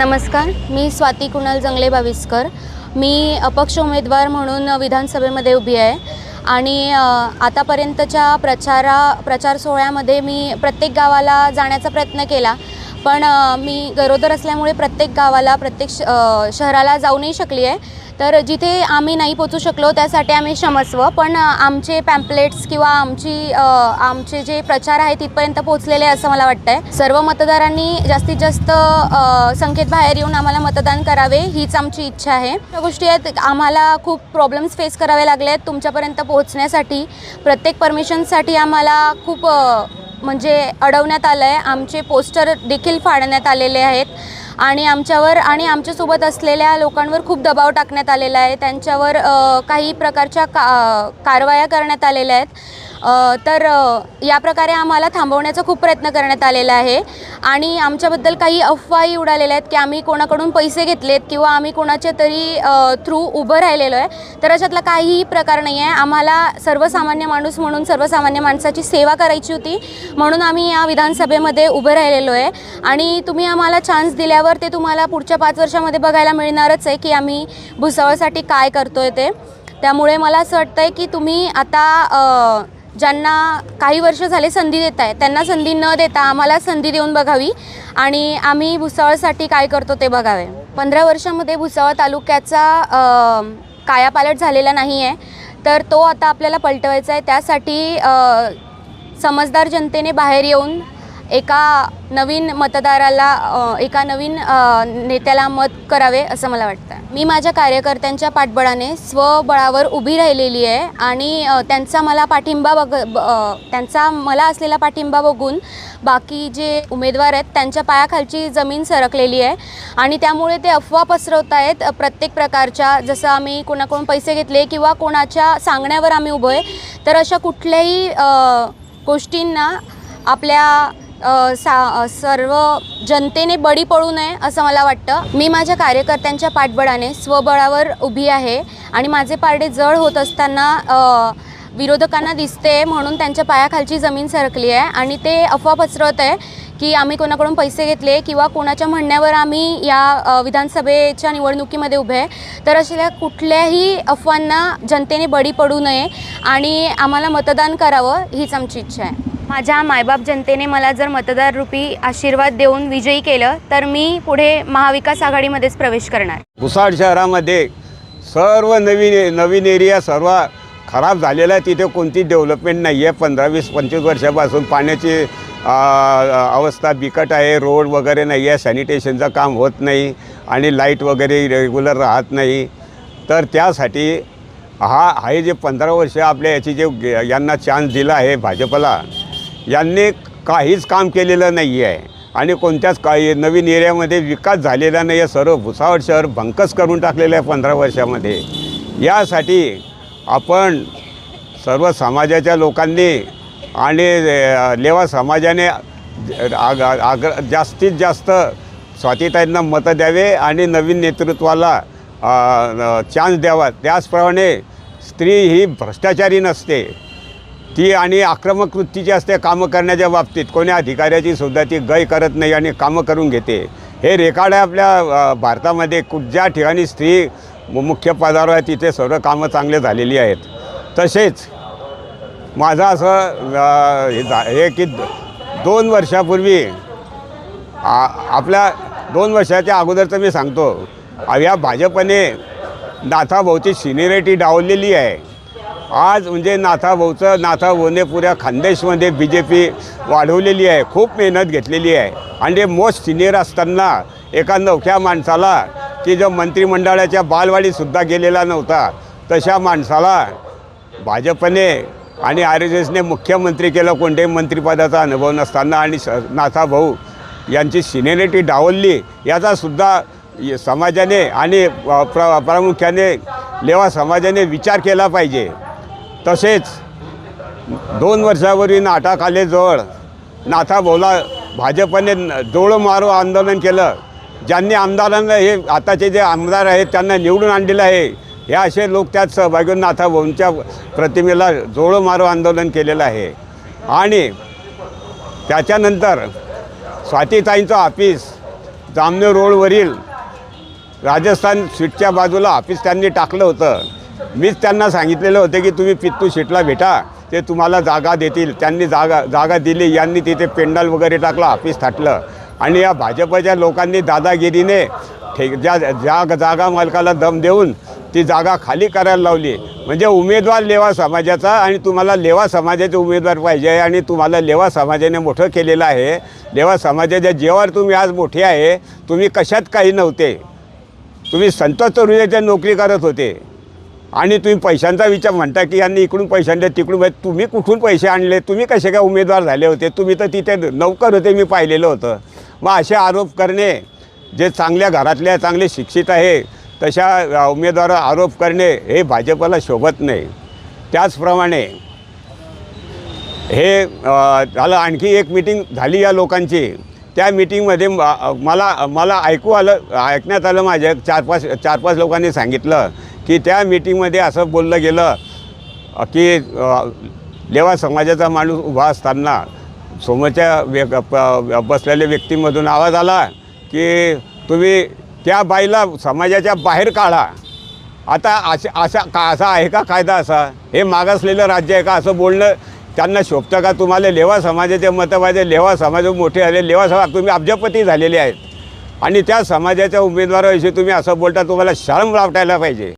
नमस्कार मी स्वाती कुणाल जंगले बाविस्कर. मी अपक्ष उमेदवार म्हणून विधानसभेमध्ये उभी आहे. आणि आतापर्यंतच्या प्रचारा प्रचार सोहळ्यामध्ये मी प्रत्येक गावाला जाण्याचा प्रयत्न केला. पण मी गरोदर असल्यामुळे प्रत्येक गावाला प्रत्येक श शहराला जाऊ नाही शकली आहे. तर जिथे आम्ही नाही पोचू शकलो त्यासाठी आम्ही क्षमस्व. पण आमचे पॅम्पलेट्स किंवा आमची आमचे जे प्रचार आहे तिथपर्यंत पोचलेले असं मला वाटतंय. सर्व मतदारांनी जास्तीत जास्त संख्येत बाहेर येऊन आम्हाला मतदान करावे हीच आमची इच्छा आहे. या गोष्टी आहेत आम्हाला खूप प्रॉब्लेम्स फेस करावे लागले आहेत तुमच्यापर्यंत पोहोचण्यासाठी. प्रत्येक परमिशनसाठी आम्हाला खूप म्हणजे अडवण्यात आलं आहे आमचे पोस्टर देखील फाडण्यात आलेले आहेत. आणि आमच्यावर आणि आमच्यासोबत असलेल्या लोकांवर खूप दबाव टाकण्यात आलेला आहे. त्यांच्यावर काही प्रकारच्या का कारवाया करण्यात आलेल्या आहेत. तर या प्रकारे आम्हाला थांबवण्याचा खूप प्रयत्न करण्यात आलेला आहे. आणि आमच्याबद्दल काही अफवाही उडालेल्या आहेत की आम्ही कोणाकडून पैसे घेतलेत किंवा आम्ही कोणाच्या तरी थ्रू उभं राहिलेलो आहे. तर अशातला काहीही प्रकार नाही आहे. आम्हाला सर्वसामान्य माणूस म्हणून सर्वसामान्य माणसाची सेवा करायची होती. म्हणून आम्ही या विधानसभेमध्ये उभं राहिलेलो आहे. आणि तुम्ही आम्हाला चान्स दिल्यावर ते तुम्हाला पुढच्या पाच वर्षामध्ये बघायला मिळणारच आहे की आम्ही भुसावळसाठी काय करतोय ते. त्यामुळे मला असं वाटतं आहे की तुम्ही आता ज्यांना काही वर्ष झाले संधी देत आहे त्यांना संधी न देता आम्हाला संधी देऊन बघावी. आणि आम्ही भुसावळसाठी काय करतो ते बघावे. पंधरा वर्षामध्ये भुसावळ तालुक्याचा कायापालट झालेला नाही आहे तर तो आता आपल्याला पलटवायचा आहे त्यासाठी समजदार जनतेने बाहेर येऊन एका नवीन मतदाराला एका नवीन नेत्याला मत करावे असं मला वाटतं. मी माझ्या कार्यकर्त्यांच्या पाठबळाने स्वबळावर उभी राहिलेली आहे आणि त्यांचा मला पाठिंबा बघ ब- त्यांचा मला असलेला पाठिंबा बघून बाकी जे उमेदवार आहेत त्यांच्या पायाखालची जमीन सरकलेली आहे आणि त्यामुळे ते अफवा पसरवत आहेत प्रत्येक प्रकारच्या. जसं आम्ही कोणाकडून पैसे घेतले किंवा कोणाच्या सांगण्यावर आम्ही उभं आहे तर अशा कुठल्याही गोष्टींना आपल्या सा सर्व जनतेने बळी पडू नये असं मला वाटतं. मी माझ्या कार्यकर्त्यांच्या पाठबळाने स्वबळावर उभी आहे आणि माझे पारडे जड होत असताना विरोधकांना दिसते म्हणून त्यांच्या पायाखालची जमीन सरकली आहे आणि ते अफवा पसरवत आहे की आम्ही कोणाकडून पैसे घेतले किंवा कोणाच्या म्हणण्यावर आम्ही या विधानसभेच्या निवडणुकीमध्ये उभे आहे. तर अशा कुठल्याही अफवांना जनतेने बळी पडू नये आणि आम्हाला मतदान करावं हीच आमची इच्छा आहे. माझ्या मायबाप जनतेने मला जर मतदार रूपी आशीर्वाद देऊन विजयी केलं तर मी पुढे महाविकास आघाडीमध्येच प्रवेश करणार. भुसाड शहरामध्ये सर्व नवीन नवीन एरिया सर्व खराब झालेला आहे. तिथे कोणती डेव्हलपमेंट नाही आहे पंधरा वीस पंचवीस वर्षापासून पाण्याची अवस्था बिकट आहे. रोड वगैरे नाही आहे सॅनिटेशनचं काम होत नाही. आणि लाइट वगैरे रेग्युलर राहत नाही. तर त्यासाठी हा हे जे पंधरा वर्ष आपल्या याची जे यांना चान्स दिला आहे भाजपला यांनी काहीच काम केलेलं नाही आहे आणि कोणत्याच काही नवीन एरियामध्ये विकास झालेला नाही आहे सर्व भुसावळ शहर भंकस करून टाकलेलं आहे पंधरा वर्षामध्ये. यासाठी आपण सर्व समाजाच्या लोकांनी आणि लेवा समाजाने आग आग्र जास्तीत जास्त स्वातीताईंना मतं द्यावे आणि नवीन नेतृत्वाला चान्स द्यावा. त्याचप्रमाणे स्त्री ही भ्रष्टाचारी नसते. ती आणि आक्रमक वृत्तीची असते कामं करण्याच्या बाबतीत कोणी अधिकाऱ्याची सुद्धा ती गय करत नाही आणि कामं करून घेते. हे रेकॉर्ड आहे आपल्या भारतामध्ये ज्या ठिकाणी स्त्री मुख्य पदावर आहे तिथे सर्व कामं चांगले झालेली आहेत. तसेच माझं असं हे हे की दोन वर्षापूर्वी आ आपल्या दोन वर्षाच्या अगोदरचं मी सांगतो या भाजपने नाथाभोवती सिनियरिटी डावलेली आहे. आज म्हणजे नाथाभाऊचं नाथाभाऊने पुऱ्या खानदेशमध्ये बी जे पी वाढवलेली आहे खूप मेहनत घेतलेली आहे. आणि ते मोस्ट सिनियर असताना एका नवख्या माणसाला की जो मंत्रिमंडळाच्या बालवाडीसुद्धा गेलेला नव्हता तशा माणसाला भाजपने आणि आर एस एसने मुख्यमंत्री केलं कोणत्याही मंत्रिपदाचा अनुभव नसताना. आणि स नाथाभाऊ यांची सिनेरिटी डावलली याचासुद्धा समाजाने आणि प्र प्रामुख्याने लेवा समाजाने विचार केला पाहिजे. तसेच दोन वर्षापूर्वी नाटाखालेजवळ कालेजवळ नाथाभाऊला भाजपने जोळ मारो आंदोलन केलं. ज्यांनी आमदारांना हे आताचे जे आमदार आहेत त्यांना निवडून आणलेलं आहे. हे असे लोक त्यात सहभागी होऊन नाथाभाऊंच्या प्रतिमेला जोळ मारो आंदोलन केलेलं आहे. आणि त्याच्यानंतर स्वातीताईंचं ऑफिस जामनेर रोडवरील राजस्थान स्वीटच्या बाजूला ऑफिस त्यांनी टाकलं होतं. मीच त्यांना सांगितलेलं होतं की तुम्ही पित्तू सीटला भेटा ते तुम्हाला जागा देतील. त्यांनी जागा जागा दिली यांनी तिथे पेंडल वगैरे टाकलं ऑफिस थाटलं. आणि या भाजपच्या लोकांनी दादागिरीने ठे ज्या ज्या जागा मालकाला दम देऊन ती जागा खाली करायला लावली. म्हणजे उमेदवार लेवा समाजाचा आणि तुम्हाला लेवा समाजाचे उमेदवार पाहिजे आणि तुम्हाला लेवा समाजाने मोठं केलेलं आहे. लेवा समाजाच्या जेवर तुम्ही आज मोठे आहे. तुम्ही कशात काही नव्हते. तुम्ही संतोष तरुणाच्या नोकरी करत होते. आणि तुम्ही पैशांचा विचार म्हणता की यांनी इकडून पैसे आणले तिकडून म्हणजे तुम्ही कुठून पैसे आणले? तुम्ही कसे काय उमेदवार झाले होते? तुम्ही तर तिथे नौकर होते मी पाहिलेलं होतं. मग असे आरोप करणे जे चांगल्या घरातल्या चांगले शिक्षित आहे तशा उमेदवार उमेदवारावर आरोप करणे हे भाजपला शोभत नाही. त्याचप्रमाणे हे झालं आणखी एक मिटिंग झाली या लोकांची. त्या मिटिंगमध्ये मला मला ऐकू आलं ऐकण्यात आलं माझ्या चार पाच चार पाच लोकांनी सांगितलं की त्या मीटिंगमध्ये असं बोललं गेलं की लेवा समाजाचा माणूस उभा असताना समोरच्या व्य प- बसलेल्या व्यक्तीमधून आवाज आला की तुम्ही त्या बाईला समाजाच्या बाहेर काढा. आता अशा असा का असा आहे का कायदा असा? हे मागासलेलं राज्य आहे का असं बोलणं? त्यांना शोभतं का? तुम्हाला लेवा समाजाचे मतं पाहिजे लेवा समाज मोठे झाले लेवा समाज तुम्ही अब्जपती झालेले आहेत. आणि त्या समाजाच्या उमेदवाराविषयी तुम्ही असं बोलता तुम्हाला शरम लावटायला पाहिजे.